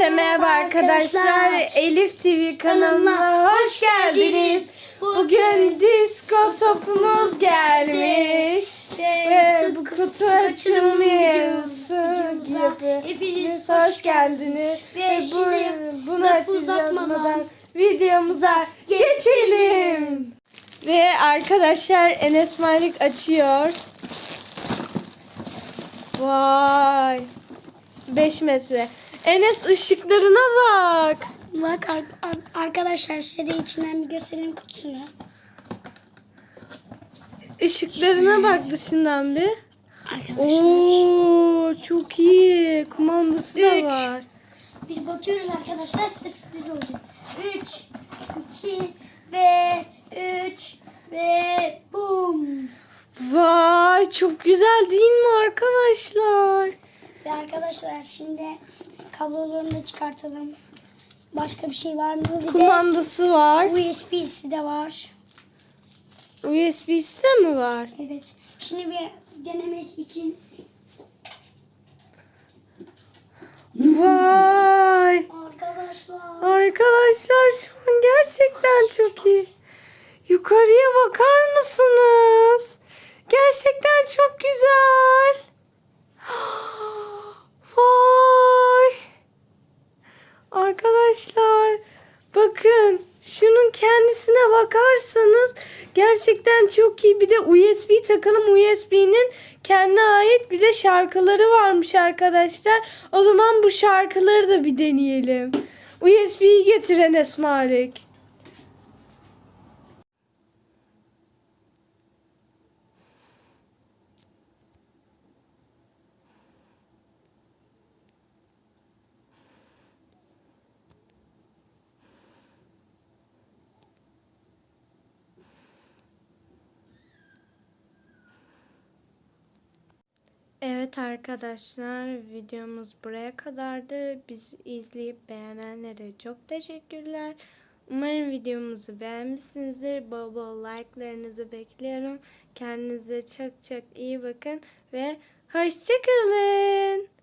Hepinize merhaba arkadaşlar. Elif TV kanalına hoş geldiniz. Bugün disco topumuz gelmiş. Ve kutu açılımı gibi. Hepiniz Hoş geldiniz. Ve bu, bunu uzatmadan videomuza geçelim. Ve arkadaşlar Enes Malik açıyor. Vay. 5 metre. Enes ışıklarına bak. Bak ar- ar- arkadaşlar size de içinden bir göstereyim kutusunu. Işıklarına bak dışından bir. Arkadaşlar Oo çok iyi. Kumandası da Üç. var. biz bakıyoruz arkadaşlar sürpriz olacak. 3, 2 ve 3 ve bum. Vay çok güzel değil mi arkadaşlar? Ve arkadaşlar şimdi kablolarını da çıkartalım. Başka bir şey var mı? Bir de Kumandası var. USB'si de var. USB'si de mi var? Evet. Şimdi bir denemesi için Vay. arkadaşlar Arkadaşlar şu an gerçekten çok iyi. Yukarıya bakar mısınız? Gerçekten çok güzel. Vay. Arkadaşlar bakın şunun kendisine bakarsanız gerçekten çok iyi. Bir de USB takalım. USB'nin kendine ait bize şarkıları varmış arkadaşlar. O zaman bu şarkıları da bir deneyelim. USB'yi getiren Esmalik. Evet arkadaşlar videomuz buraya kadardı. Bizi izleyip beğenenlere çok teşekkürler. Umarım videomuzu beğenmişsinizdir. Bol bol like'larınızı bekliyorum. Kendinize çok çok iyi bakın ve hoşçakalın.